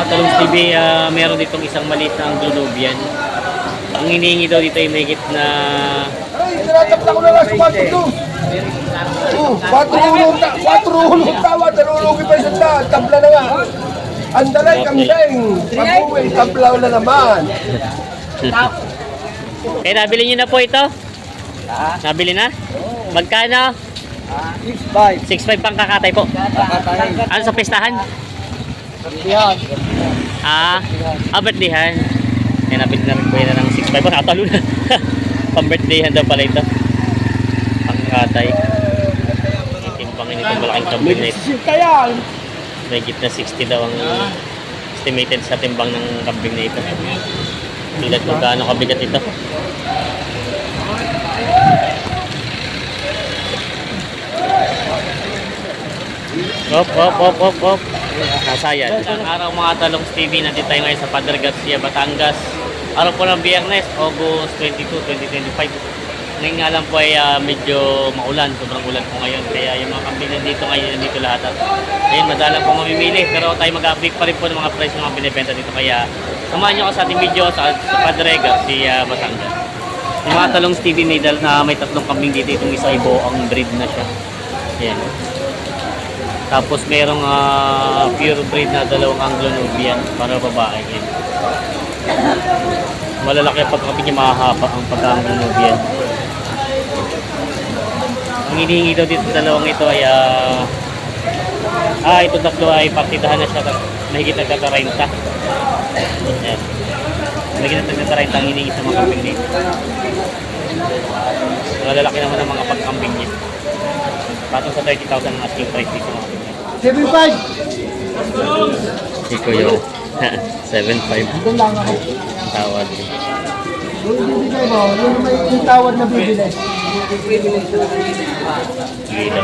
mga Talong TV, ah, meron ditong isang maliit na Anglo-Nubian. Ang hinihingi daw dito ay may na Ay, tinatapla ko na lang sa 4 to. Oh, 4 ulong ta, 4 ulong tawa, pa sa ta, tabla na nga. Andalay kambing, pag-uwi, tabla na naman. Eh, nabili niyo na po ito? Nabili na? Magkano? 6-5. 6.5 pang kakatay po. Ano sa pistahan? Yan. Ah, ah, birthdayhan. Eh, nabili na rin po yan ng 6.5. Nakatalo na. Pang daw pala ito. Pang kakatay. Itimpangin itong malaking kambing na ito. May na 60 daw ang estimated sa timbang ng kambing na ito. Tulad kung gaano kabigat ito. Op, op, op, op, op. Nasayan. Ang araw mga talong TV, nandito tayo ngayon sa Padre Garcia, Batangas. Araw po ng Biyernes, August 22, 2025. Ngayon nga lang po ay ah, medyo maulan, sobrang ulan po ngayon. Kaya yung mga kambing nandito ngayon, nandito lahat. At ayun, madalang po mamimili. Pero tayo mag-update pa rin po ng mga price ng mga binibenta dito. Kaya samahan nyo ako sa ating video sa, sa Padre Garcia, Batangas. Yung mga talong TV may, dal- na may tatlong kambing dito. Itong isa ibo ang breed na siya. Ayan. Tapos merong ah, pure breed na dalawang Anglo-Nubian para babae. Yan. Malalaki ang pagkakapit niya mahahaba ang pagka-Anglo-Nubian. Ang hinihingi daw dito dalawang ito ay ah, ah ito tatlo ay partidahan na siya mahigit nagkaka-renta. Yan. Mahigit nagkaka-renta ang hinihingi sa mga kambing dito. Malalaki naman ang mga pagkambing niya. Patong sa 30,000 ang asking price dito mga. 7-5. Iko yun. 7.5 Doon lang ako. tawad. Yung bibigay mo, yung may yung tawad na bibili. Gila.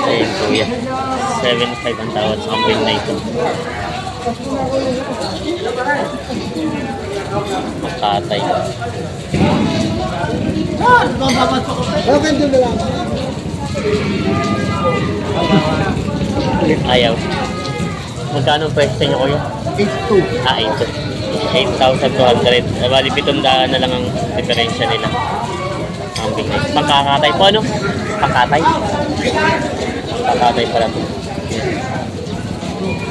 Ayun kuya. 7.5 ang tawad sa kambing na ito. Makatay. Okay, doon lang. Ayaw. Magkano ang presyo niyo kuya? 8-2. Ah, ito. 8,200. Eh, Bali, 700 na lang ang diferensya nila. Kambing na ito. Pangkakatay po ano? Pangkatay? Pangkatay pala ito.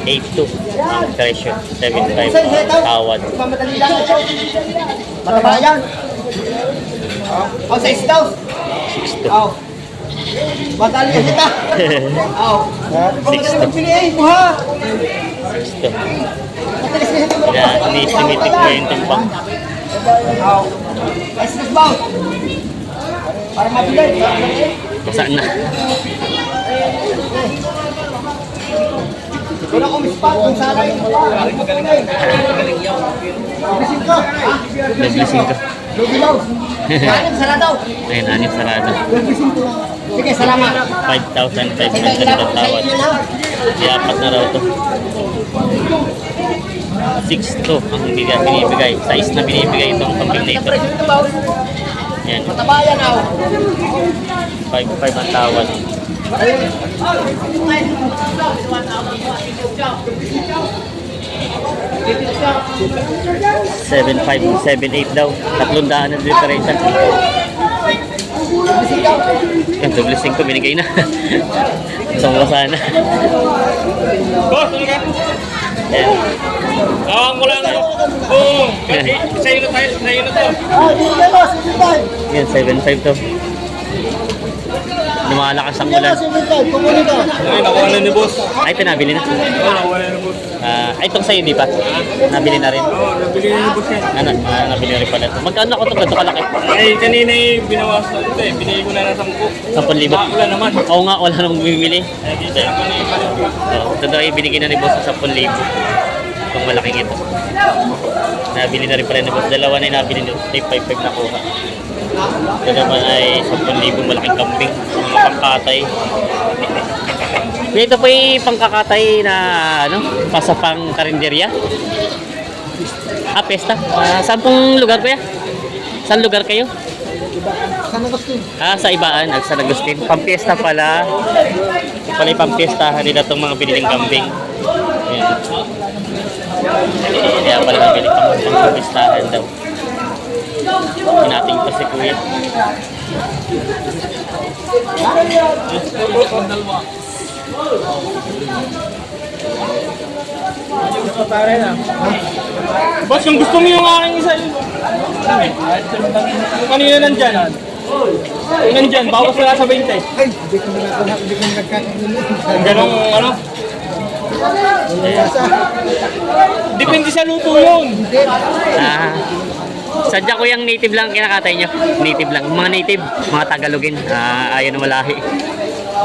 8,2 ang presyo. 7,500 ang tawad. Mataba yan. Oh, sa istaw. 6,200. Oh. Yan kita. Oh. Six Madali to. magpili eh, buha. 6,200. Matalis na ito. Kaya ini-estimate ko yung timbang. Oh. Express bound. Para mabilis. Saan na? Wala akong spot kung sana yung pa. Ko. Ha? Naglising ka. Lugi daw. Kanin, sarado. Ayun, anim sarado. Sige, salamat. 5,500 ang tawad. Di apat na raw to. 6 to ang bigay, binibigay. Size na binibigay itong kambing na ito. Yan, Matabayan ako. 5,500 ang tawad. 7,500, 7,800 daw. Tatlong daan ang diferensya. Yan, doble 5 binigay na. Isang sana. Boss, ano ka? Yan. Tawag mo lang. Oo. Sa'yo na tayo. Sa'yo na to. Ah, bibigay mo, 75. Yan, 7,500 to. Lumalakas ang ulan. 75. Kukunin ko. Ay, nakuha na ni boss. Ay, ito nabili na. Oo, nakuha na ni boss. Ah, ay, itong sa'yo, di ba? Nabili na rin. Oo, nabili na ni boss yan. Ano, ah, nabili na rin pala. Magkano ako ito? Ganito kalaki? Ay, kanina eh, binawas na ito eh. Binigay ko na ng 10. 10,000. Wala naman. Oo nga, wala namang bumibili. Ay, dito ako na yung So, ito daw ay binigay na ni boss sa 10,000. Itong malaking ito. Nabili na rin pala ni boss. Dalawa na yung nabili ni boss. Ay, 5,500 nakuha. Ito naman ay 10,000 malaking kambing. Mga pangkatay. Ito po yung pangkakatay na ano, pasapang karinderya. Ah, pesta. Ah, saan pong lugar kuya? Saan lugar kayo? San Agustin. Ah, sa Ibaan, at San Agustin. Pampiesta pala. Ito pala yung pampiestahan nila itong mga biniling kambing. Ayan. Kaya pala nabili pang pampiestahan daw. Hinating pa si Kuya. Boss, yung gusto mo yung aking isa yun. Kanina nandyan. Nandyan, bawas wala sa 20. Ay, hindi ko na hindi ko nagkakaroon. Ganong ano? Depende sa luto yun. Ah. Sadya ko yung native lang kinakatay nyo. Native lang. Mga native, mga Tagalogin. Ah, ayaw na malahi.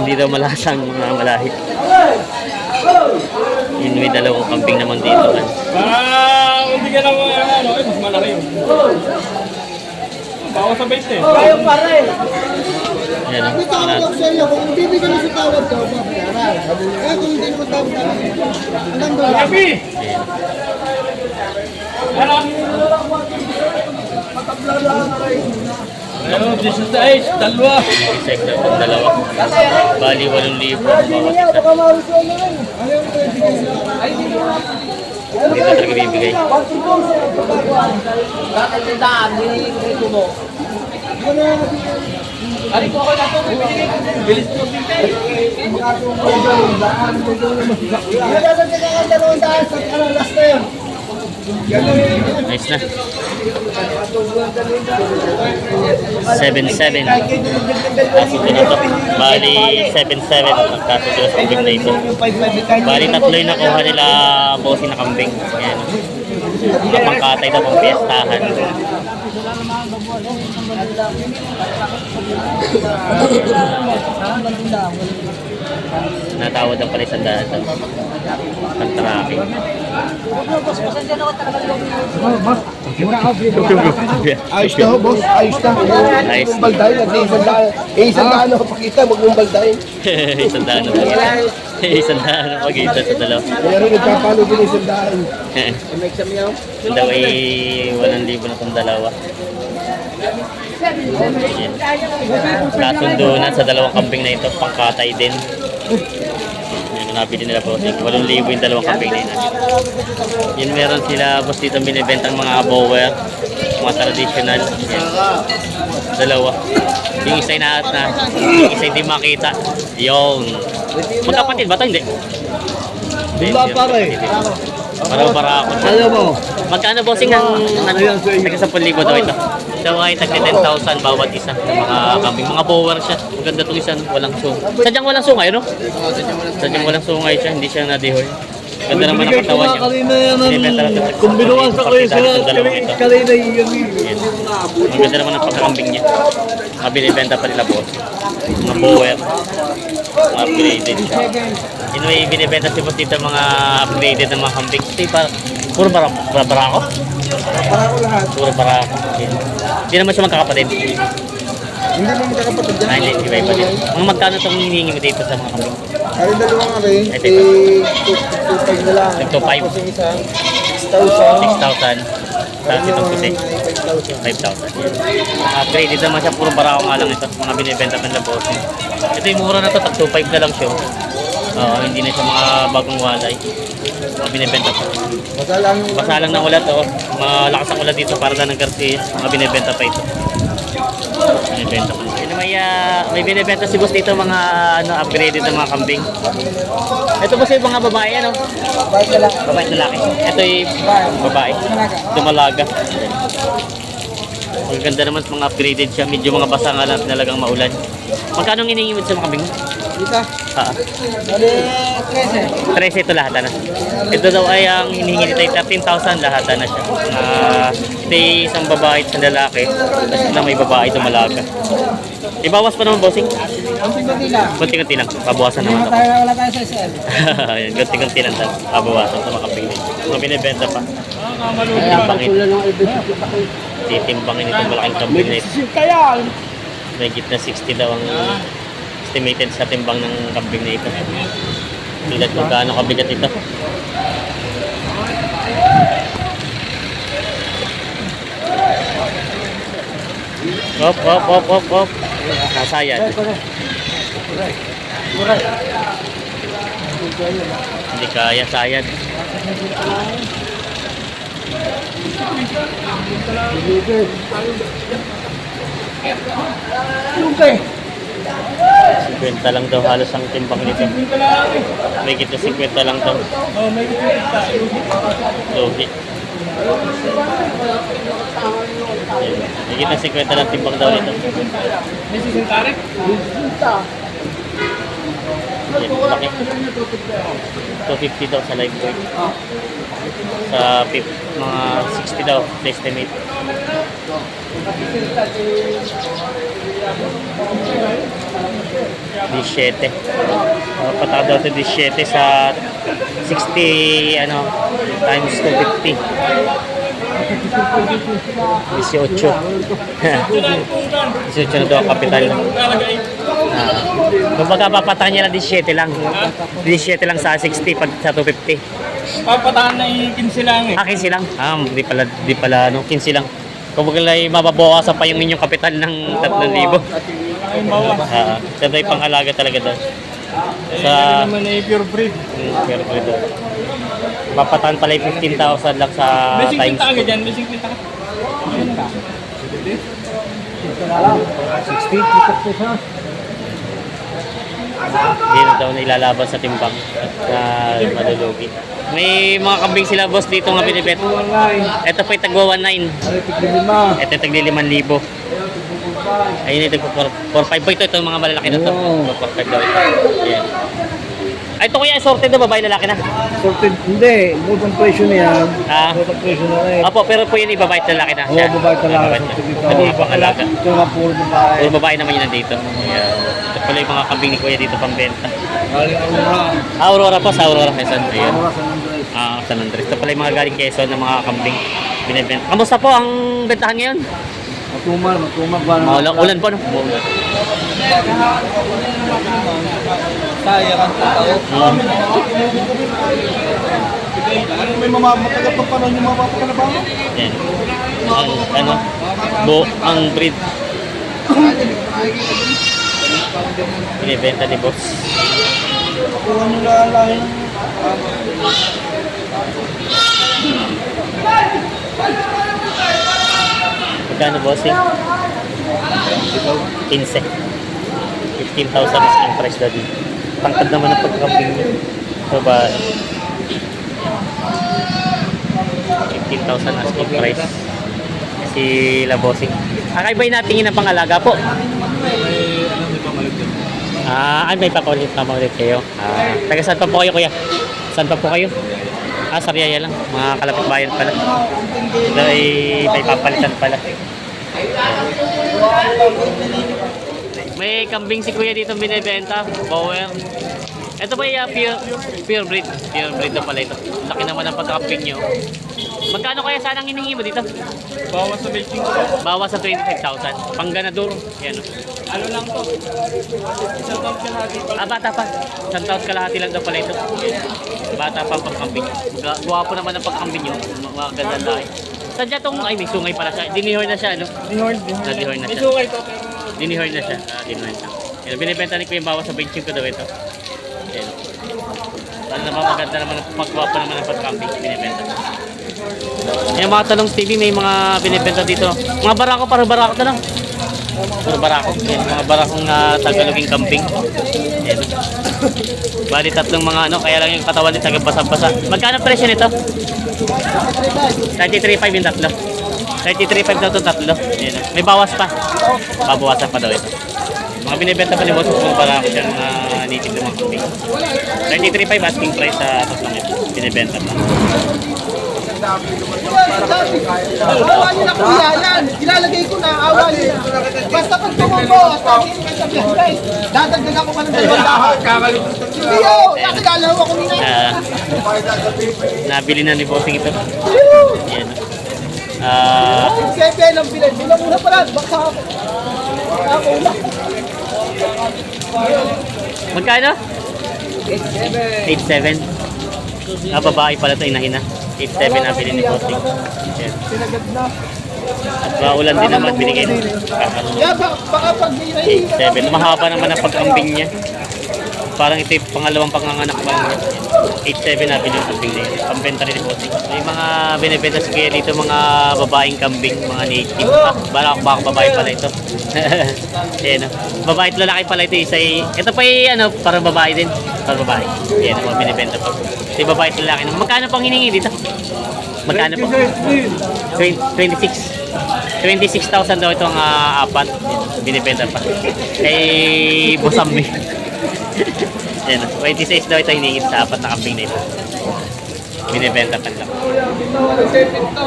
Hindi daw malasang mga malahi. Yun, may dalawang kambing naman dito. Man. Para hindi ka lang ano, eh, mas malaki yun. Bawas sa 20. Ayaw pare. Yan, oh. May tawag ako sa iyo. Kung bibigyan mo sa tawad ka, babayaran. Eh, kung hindi mo tawag ka, anong gawin? Happy! Ano? Ano, this is the age, dalawa. Isek na itong dalawa. Bali, 8,000 bawat isa. Baka maruso na rin. Ano yung bibigyan mo? Na bibigay. Nagkakaroon ka ng dalawang daan sa ano, last na yun. Nice na. 7-7. Kaso na to. Bali, 7-7 ang kaso sila sa kambing na ito. Bali, tatlo yung nakuha nila bossing na kambing. Ayan. Mga pangkatay daw pang piyestahan. Natawad ang pala isang daan daw. Ang traffic. Ayos na ho, boss. Ayos na. Ayos. Yung balday, nag-iisang daan. Eh, isang daan ako pakita, wag mong balday. isang daan ang Isang daan ang pag-isa sa dalawa. Kaya rin nagpapalo din isang daan. Yung daw ay 1,000 na itong dalawa. Ayan. Kasundo na sa dalawang kambing na ito, pangkatay din. Nabili nila boss. 8,000 yung dalawang kambing na ito. Yun meron sila boss dito binibentang mga abower, mga traditional. Yan. Dalawa. Yung isa inaat na, yung isa hindi makita. Yun. Magkapatid ba ito? Hindi. Bula pare. Para para ako. Kaya mo? Magkano bossing ang ano? Taga 10,000 daw ito. Daw ay tagli 10,000 bawat isa ng mga kambing. Mga bower siya. Maganda itong isa, walang sung. Sadyang walang sungay, no? Sadyang walang sungay siya, hindi siya nadihoy. Ganda naman ang katawan niya. Kung binuwan sa kayo sa Itong dalawang ito. kanina yun. Yan. Ang ganda naman ang pagkakambing niya. Mga binibenta pa nila boss. Mga bower. Mga upgraded siya. Yun may binibenta si boss dito mga upgraded na mga kambing. Ito yung parang puro bara, bara, barako. Para ko lahat. Puro barako. Hindi naman siya magkakapatid. Hindi mo magkakapatid dyan. Ay, hindi, iba iba din. Mga magkano itong hinihingi mo dito sa mga kambing? Kaya dalawa nga rin. Ito, Eh, ito. 2.5 na lang. Ito, five. Tapos yung isa, 6,000. 6,000. Tapos itong puti. 5,000. 5,000. Yan. Upgraded naman siya, puro barako nga lang ito. Mga binibenta pa nila boss. Ito yung mura na to, tag 2.5 na lang siya. Oo, hindi na siya mga bagong walay. Mga binibenta pa. Basta lang yung lang ng ulat, oh. Malakas ang ulat dito para na ng Garcia. Mga binibenta pa ito. Binibenta pa. Yun, may, ah, may binibenta si boss dito mga ano, upgraded na mga kambing. Ito boss yung mga babae, ano? Basta lang. Babae lalaki. Ito yung babae. Dumalaga. Ang ganda naman mga upgraded siya. Medyo mga basa nga lang talagang maulan. Magkano ang mo sa mga kambing? Dito. Ah, Bali, 13. 13 ito lahat na. Ito daw ay ang hinihingi nito ay 13,000 lahat na siya. Uh, ito isang babae at isang lalaki. Tapos na may babae dumalaga. Ibawas pa naman bossing. Kunti-kunti lang. Kunti-kunti lang. Pabawasan naman tayo, wala tayo sa SM. Ayan, kunti-kunti lang. Pabawasan sa nito. Mga binibenta pa. Kaya Timbangin. patuloy ng ibig. Titimbangin itong malaking kambing na ito. May na 60 daw ang estimated sa timbang ng kambing na ito. Tulad kung gaano kabigat ito. Op, op, op, op, op. Nasayad. Hindi kaya, sayad. Okay. 50 lang daw halos ang timbang nito. May kita 50 lang daw. Oh, may kita. Logi. May kita 50 lang timbang daw nito. May sisintari? Ayan, laki. 250 daw sa live weight. Sa mga 60 daw estimate. Disiyete. Uh, pata daw ito 17 sa 60 ano times 250. 18. 18 na daw ang kapital. Lalagay. Ah. Kumbaga papatahan niya lang 17 lang. 17 lang sa 60 pag sa 250. Papatahan na ikin sila eh. Ah, 15 lang. Ah, di pala, di pala, no, 15 lang. Kumbaga lang mababawasan pa yung inyong kapital ng 3,000. Ay, bawa. Ah, uh, ito yung pang-alaga talaga doon. Sa, Sa... naman ay pure breed. hmm, pero ito. Papatahan pala yung 15,000 lang sa May times 50 ka dyan, may 50 ka. 60, tikas po siya. Hindi na daw nailalaban sa timbang na malulugi. May mga kambing sila boss dito nga binibet. Ito po yung tagwa 19. Ay, tignan lima. Ito yung tagli 5,000. Ayun ito, 4-5 po ito. Ito yung mga malalaki na ito. Wow. 4-5 daw ito. Ayan. Ay, ito kuya, sorted na babae lalaki na. Sorted, hindi. Butang presyo na yan. Ah. Butang presyo na rin. Apo, pero po yun ibabae at lalaki na. Oo. Sorted ito. Ito yung pang alaga. Ito nga puro babae. Puro babae naman yun nandito. Ayan. Ito pala yung mga kambing ni kuya dito pambenta. Galing Aurora. Ah, Aurora po, sa Aurora Quezon. Ayan. Aurora San Andres. Ah, San Andres. Ito pala yung mga galing Quezon ng mga kambing binibenta. Kamusta po ang bentahan ngayon? Matumal, matumal. Ba Maulan, ulan po, no? Maulan. Sayang ang tao. Hmm. Ano may mamamatagal pa pa yung mamamatagal na ba? Yan. Ang, ano? Bo, ang breed. Binibenta ni boss. Kung ano lang lang. Magkano bossing? 15. 15,000 asking price daw dito. Tangkad naman ang pagkakambing niya. So ba? 15,000 asking price. Si La Bossing. Akaybay natin yun ang pangalaga po. Ah, ay may papalit na ulit kayo. Ah, taga saan pa po kayo kuya? Saan pa po kayo? Ah, Sariaya lang. Mga kalapit bayan pala. Ito ay may papalitan pala. May kambing si kuya dito binibenta. Bower. Ito ba yung pure, pure breed? Pure breed na pala ito. Laki naman ang pagkakambing nyo. Magkano kaya sana ang hiningi mo dito? Bawas sa making ko. Bawas sa 25,000. Pangganador. Yan. oh. Ano lang to? Isang taon ka natin pa. Ah, bata pa. Isang taon kalahati lang daw pala ito. Yan. Bata pa pagkambing. Gu- Guwapo naman ang pagkambing nyo. Mga ganda lahi. Sadya tong, ay may sungay pala siya. Dinihor na siya, ano? Dihorn, dihorn. Nadihor na May siya. sungay to pero Dinihor na siya. Ah, dinihor na. Yan, binibenta ni Kuya Bawas sa 25 daw ito. Yan. Ano naman, maganda naman, pagwapo naman ang pagkambing. Binibenta. Yung mga talong TV, may mga binibenta dito. Mga barako, para barako na lang. Puro barako. Yan, mga barakong uh, tagaloging kambing. Yan. Bali tatlong mga ano, kaya lang yung katawan nito basa-basa. Magkano presyo nito? 33.5 yung tatlo. 33.5 daw itong tatlo. Yan. May bawas pa. Babawasan pa daw ito. Mga binibenta pa ni Boss kung para ako siyang uh, native ng mga kambing. 33.5 asking price sa tatlong ito. Binibenta pa. Awa niyo na kuya yan. Ilalagay ko na awa niyo. Basta pag tumubo, sabihin ka sa biyahe. Dadagdagan ko pa ng dalawang dahon. Hindi yun. Nakilala ko nila. Ah, nabili na ni Bossing ito. Yan. Ah, Siyempre lang bilhin. Bilang muna pala. Baka ako. Ako na. magkano? 8.7. Ah, babae pala ito, inahina. 8.7 nabili ni Bossing. Na. At maulan din naman binigay. Kakalo. Kaya ba, baka pag may nahihirap 7. Mahaba naman ang pagkambing niya. Parang ito yung pangalawang panganganak pa niya. 8-7 na yung kambing na yun. Pambenta rin po. May mga binibenta sa kaya dito mga babaeng kambing, mga native. Ah, baka, baka babae pala ito. Ayan o. Babae at lalaki pala ito. Isa ito pa yung ano, para babae din. Para babae. Ayan o, mga binibenta po. Ito yung babae at lalaki. Magkano pang hiningi dito? Magkano po? 20 26. 26,000 daw itong ah, apat. Binibenta pa. Kay Bosambi. Yan. 26 daw ito hiningit sa apat na kambing na ito. Binibenta pa lang. Ito,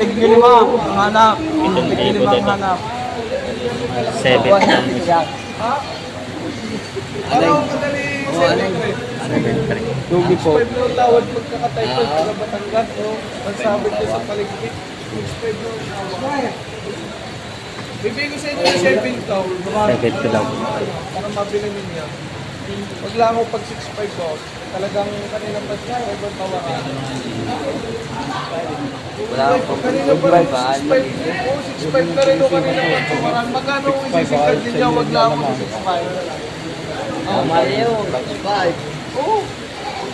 Tigil lima, ang anak. itong libo daw ito. anak. 7. Lugi po. tawad pagkakatay ko sa Batangas. Ang sabi ko sa paligid. Bibigay ko sa inyo yung 7 to. 7 to daw. Para mabili ninyo. Wag lang ako pag 6.5 ko. Talagang kanina pa 6.5 ang tawaran. Wala ako. Kanina pa rin 6.5. Oo, 6.5 na rin ako kanina pa tawaran. Magkano ang isisikad ninyo? Wag lang ako 6.5. Tama yun. 6.5. Oo.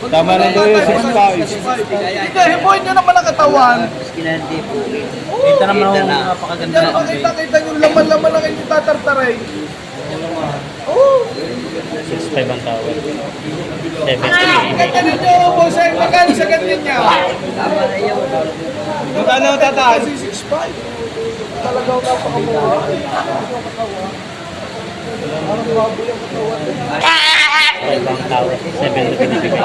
Tama na daw yung 6.5. Hindi, himuin nyo naman ang katawan. Kita naman ako napakaganda Yan, makita-kita yung laman-laman na kayo tatartaray. Oo. 6.5 ang tawad. 7 to Ganda ninyo, boss. Ay, magkano sa ganyan niya? Magkano tataas? Kasi 6.5. Talagang napakamura. Parang baboy ang katawan. 5 ang tawad. 7 to binibigay.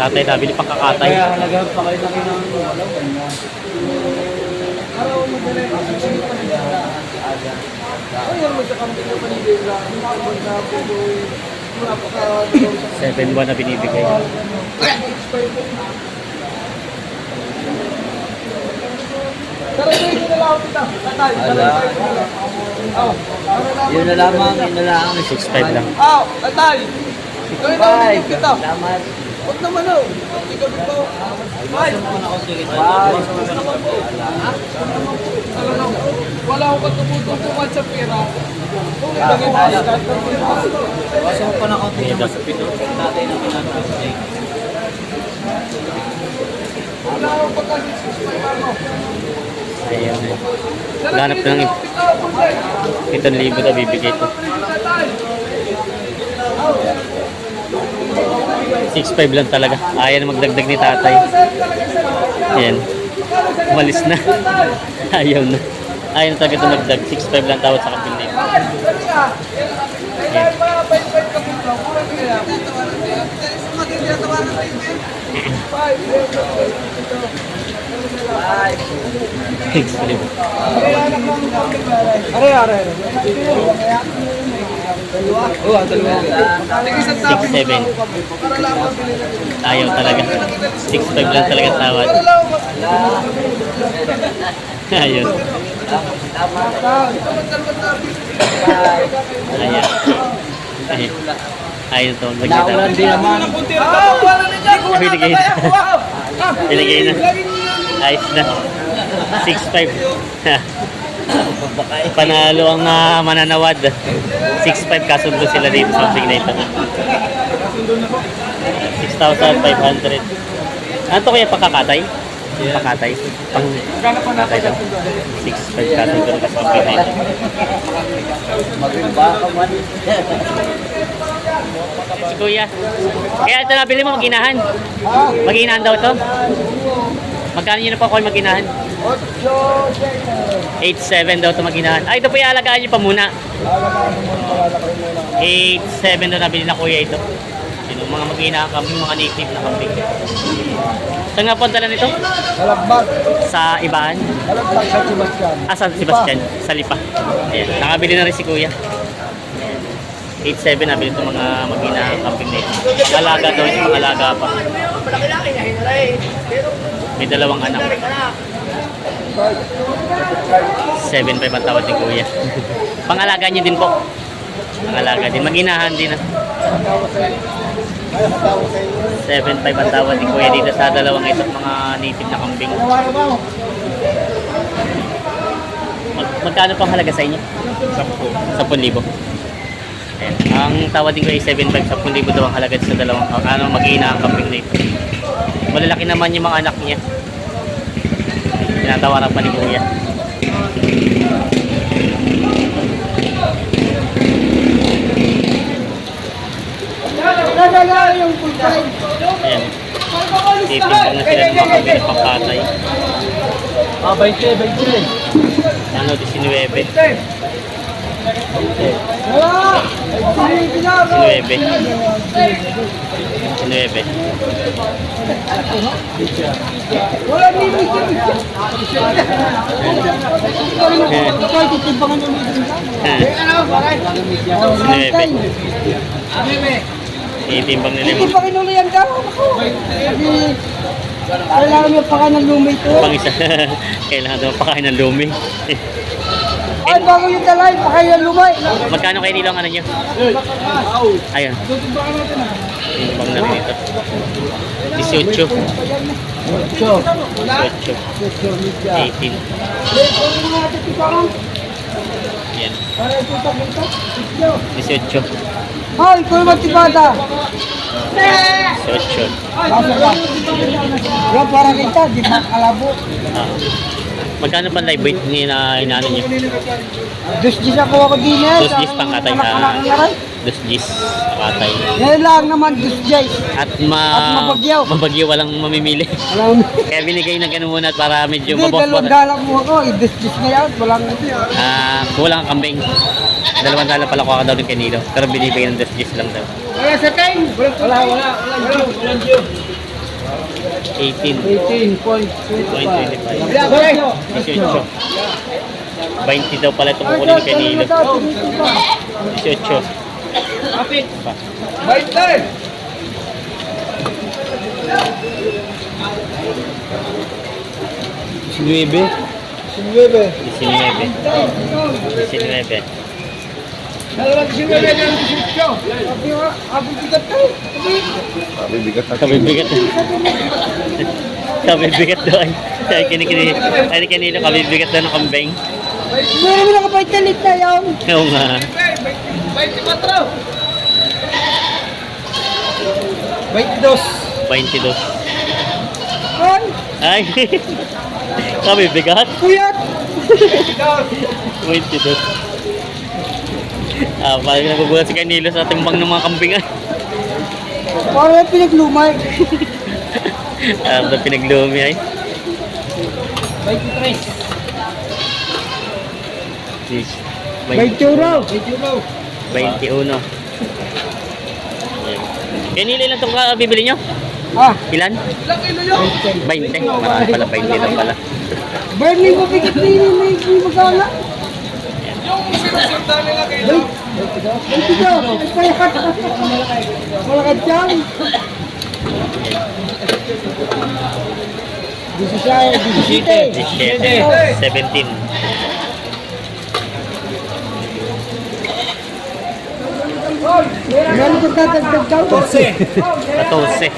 Tatay, nabili pang kakatay. halaga pa kayo laki ng Ayun mo sa kambing na Manila. Nakabag na po. Napaka... 7 buwan na binibigay. Sarapin nyo na lang kita. Tatay, sarapin nyo na lang. Na Yun na lamang, yun na lang. 6.5 lang. Oh, tatay. Gawin na ulit kita. Huwag naman oh. Hindi ka dito. Ay, Talagang, wala akong katututukan sa pera. Kung ilagay mo sa Kasi pa na konti yung masapit o. Tatay na pinatapos. Wala akong pagkasisipay ano. Ayan. Ganap na ng 7,000 na bibigay ito. 6.5 lang talaga. Ayaw na magdagdag ni tatay. Ayan. Umalis na. Ayaw na. Ayaw na talaga ito magdag. 6.5 lang tawad sa kapil na ito. Kailangan pa, bait-bait ka po. Kurang kaya. Five, Are, are. Oo, dalawa. Tig-isang tabi 6.7. Para lang mabili na nila. Ayaw talaga. 6.5 lang talaga tawad. Ayun. Ayan. Ayun. Ayun to. Nagkita. Ah, wala na Binigay. Binigay na. Ayos na. 6.5. Panalo ang ah, mananawad. 6.5 kasundo sila dito sa big na ito. 6,500. Ano to kaya pakakatay? Pakatay? Pang pakatay daw. 6.5 kasundo ka sa big na ito. Maganda ka man. Si Kuya. Kaya ito nabili mo maginahan. Maginahan daw to? Magkano yun na po ako maginahan? 8.7 daw ito maginahan. Ah, ito po yung alagaan niyo pa muna. 8.7 daw nabili na kuya ito. Sino mga maginahan kami, mga native na kambing. Saan nga ang dala nito? Alagbag. Sa Ibaan? Alagbag sa Sebastian. Ah, San Sebastian. Sa Lipa. Ayan. Nakabili na rin si kuya. 8.7 nabili ito mga maginahan kambing na ito. Alaga daw mga alaga pa. May dalawang anak. 7.5 ang tawad ni Kuya. Pangalaga niyo din po. Pangalaga din. Maginahan din. ah. 7.5 ang tawad ni Kuya dito sa dalawang ito mga native na kambing. Mag magkano pang halaga sa inyo? 10,000. 10,000. Ayan. Ang tawad din ko ay 7.5, 10,000 daw ang halaga sa dalawang, ang ano, mag-iina ang kambing na ito. Malalaki naman yung mga anak niya. Tinatawaran pa ni Kuya. Ayan. Titimbang na sila ng mga kambing na pangkatay. Ah, 20, 20. Ano, 19. Wala! Sige, na. 19. 19. Wala ni Mr. Meeting ka. Nuebe. Titimbang nila yung Titimbangan ulit yan daw. Kailangan yung paka ng lumay to. pang isa. Kailangan daw pakain ng lumi. Ay, bago yung dalay, paka yung lumay. Magkano kayo nilo ang ano nyo? Ayun. Timbang na rin ito. 18. 18. 18. Yan. 18. Hoy, kuya matibada. 18. Wala para kita, di ba kalabo. Ah. Magkano pa live weight ni na inaano nyo? Dus dis ako ako din eh. Dos gis pang katay na. Dos gis patay. Yan lang naman, dus jay. At ma At mabagyaw. mabagyaw walang mamimili. Alam. Kaya binigay ng ganun muna para medyo Hindi, dalawang mabos dala mo ako. I-dus dis na yan. Walang Ah, kulang ang kambing. Dalawang dala pala ko daw ng kanilo. Pero binibigay ng dos gis lang daw. Wala sa time. Wala, wala, wala. Wala, wala, wala. 18. 18.25. 0.25. Wala, wala. 18. 20 daw pala itong kukunin ng kanilo. 18. Pa. Bait tayo. Nuebe. Sinuebe. 19. 19. Dalawa ng 18. Abang bigat. Kabibigat. Kabibigat daw ay. Ay, kinikini. Ay, kanilo kabibigat daw ng kambing. Meron mo nakapait na lit na yun. Oo nga. 22. 22. Hoy, Ay. kabibigat. kuyat. 22. Ah, parang nagugulat si Canelo sa timbang ng mga kambingan. Parang pinaglumay. Ah, uh, pinaglumi ay. 23. Sis. May churro. 21. Ayan. Kanila ilan itong uh, bibili nyo? Ah, Ilan? 20. Marami pala, 20 lang pala. Bernie mo bigat na yun. May may magkala. Wait. Wait ito. Ay, payakat. Malakad dyan. Disisay, disisite. 17. 17. Meron ko tatagdag daw. 14. 14.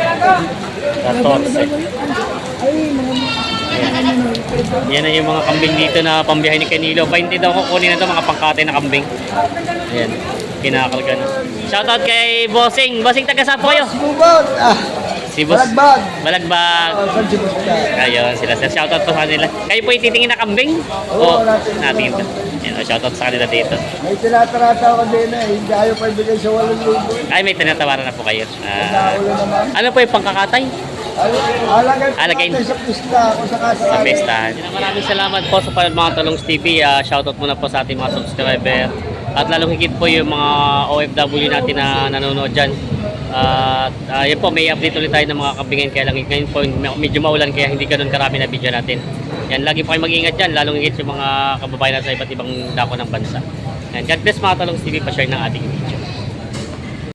Yan na yung mga kambing dito na pambihay ni Canilo. 20 daw kukunin na ito mga pangkatay na kambing. Ayan. Kinakalga na. Shoutout kay Bossing. Bossing taga saan po kayo? Bubot. Ah. Si Boss. Balagbag. Balagbag. Sebastian. Ayun, sila sir. Shoutout po sa kanila. Kayo po ititingin na kambing? Oo, O, natin. natin ito. Yan, oh, shoutout sa kanila dito. May tinatarata ko din eh. Hindi ayaw pa ibigay sa walang lubo. Ay, may tinatawaran na po kayo. Naman. ano po yung pangkakatay? Alagay sa pista sa pestahan. Maraming salamat po sa panood mga Talongs TV. Ah, shoutout muna po sa ating mga subscriber. At lalong higit po yung mga OFW natin na nanonood dyan. At ah, yun po, may update ulit tayo ng mga kabingin. Kaya lang ngayon po, me- medyo maulan kaya hindi ganun karami na video natin. Yan, lagi po kayo mag-ingat dyan. Lalong higit yung mga kababayan natin sa iba't ibang dako ng bansa. Yan, God bless mga Talongs TV. Pa-share ng ating video.